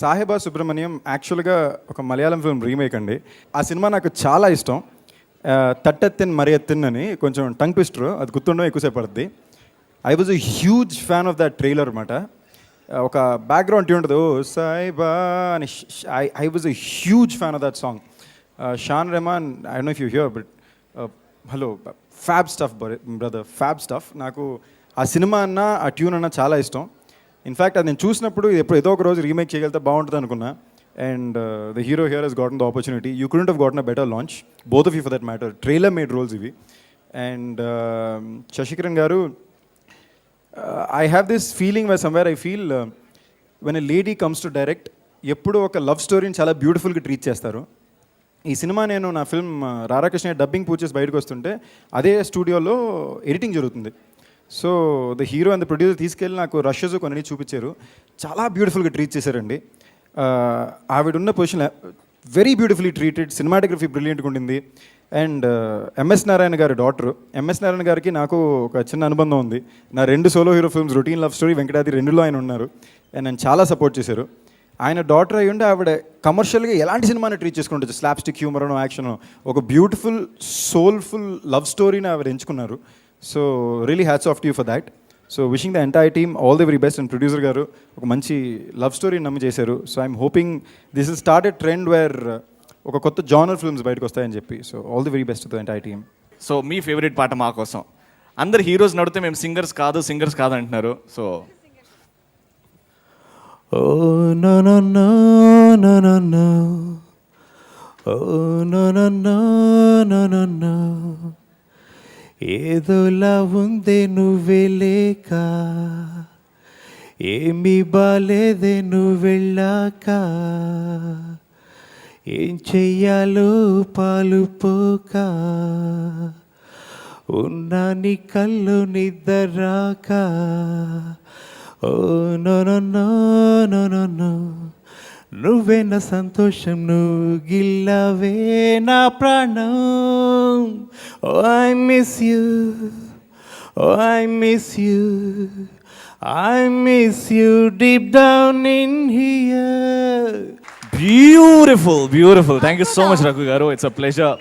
సాహెబా సుబ్రహ్మణ్యం యాక్చువల్గా ఒక Malayalam film remake అండి. ఆ సినిమా నాకు చాలా ఇష్టం. ఆ, తట్టెత్తిన్ మరియెత్తిన్ అని కొంచెం టంగ్ ట్విస్టర్ అది గుర్తుండడం ఎక్కువసేపు పడుద్ది. I was a huge fan of that trailer అనమాట ఒక బ్యాక్గ్రౌండ్ ట్యూన్ ఉంటుంది ఓ సాయిబా అని I I was a huge fan of that song Shaan Rahman I know if you hear but hello fab stuff brother fab stuff నాకు ఆ cinema అన్న ఆ tune అన్న చాలా ఇష్టం. ఇన్ఫ్యాక్ట్ అది నేను చూసినప్పుడు ఇది ఎప్పుడు ఏదో ఒక రోజు రీమేక్ చేయగలితే బాగుంటుంది అనుకున్నా. And the hero here he's gotten the opportunity you couldn't have gotten a better launch both of you for that matter tailor made roles ఇవి. అండ్ శశికరణ్ um, గారు I have this feeling why somewhere I feel when a lady comes to direct ఎప్పుడు ఒక love స్టోరీని చాలా బ్యూటిఫుల్గా treat చేస్తారు. ఈ సినిమా నేను నా ఫిల్మ్ uh, రాధాకృష్ణ డబ్బింగ్ పూర్చేసి బయటకు వస్తుంటే అదే స్టూడియోలో ఎడిటింగ్ జరుగుతుంది. So the hero and the producer తీసుకెళ్ళి నాకు రషెస్ కొన్ని చూపించారు. చాలా బ్యూటిఫుల్గా ట్రీట్ చేశారండి. Uh, ఆవిడున్న ఆవిడ ఉన్న position very beautifully treated cinematography బ్రిలియంట్గా ఉండింది. అండ్ ఎంఎస్ నారాయణ గారి డాటర్ ఎంఎస్ నారాయణ గారికి నాకు ఒక చిన్న అనుబంధం ఉంది. నా రెండు solo hero films routine love story వెంకటాది రెండులో ఆయన ఉన్నారు. అండ్ నన్ను చాలా సపోర్ట్ చేశారు. ఆయన డాటర్ అయ్యి ఉండి ఆవిడ కమర్షియల్గా ఎలాంటి సినిమాని ట్రీట్ చేసుకుంటుంది స్లాప్ స్టిక్ హ్యూమర్ యాక్షన్ ఒక బ్యూటిఫుల్ సోల్ఫుల్ లవ్ స్టోరీని ఆవిడ ఎంచుకున్నారు. So really hats off you for that so wishing the entire team all the very best and producer గారు ఒక మంచి లవ్ స్టోరీని నమ్మి చేశారు. So I'm hoping this is started trend where ఒక కొత్త జానర్ ఫిల్మ్స్ బయటకు వస్తాయని చెప్పి. So all the very best the entire team so me favourite పాట మా కోసం. అందరు హీరోస్ నడితే మేము సింగర్స్ కాదు సింగర్స్ కాదు అంటున్నారు so Oh no no no no no no. Oh no no no no no no. ఏదోలా ఉందే నువ్వే లేక ఏమీ బాలేదే నువ్వు వెళ్ళాక. ఏం చెయ్యాలో పాలు పోక ఉన్నా నీ కళ్ళు నిద్రాక oh no no no no నువ్వే నా సంతోషం నువ్వు గిల్లవే నా ప్రాణం. Oh, I miss you. Oh, I miss you. I miss you deep down in here. Beautiful, beautiful. Thank you so much, Raghu Garu. It's a pleasure.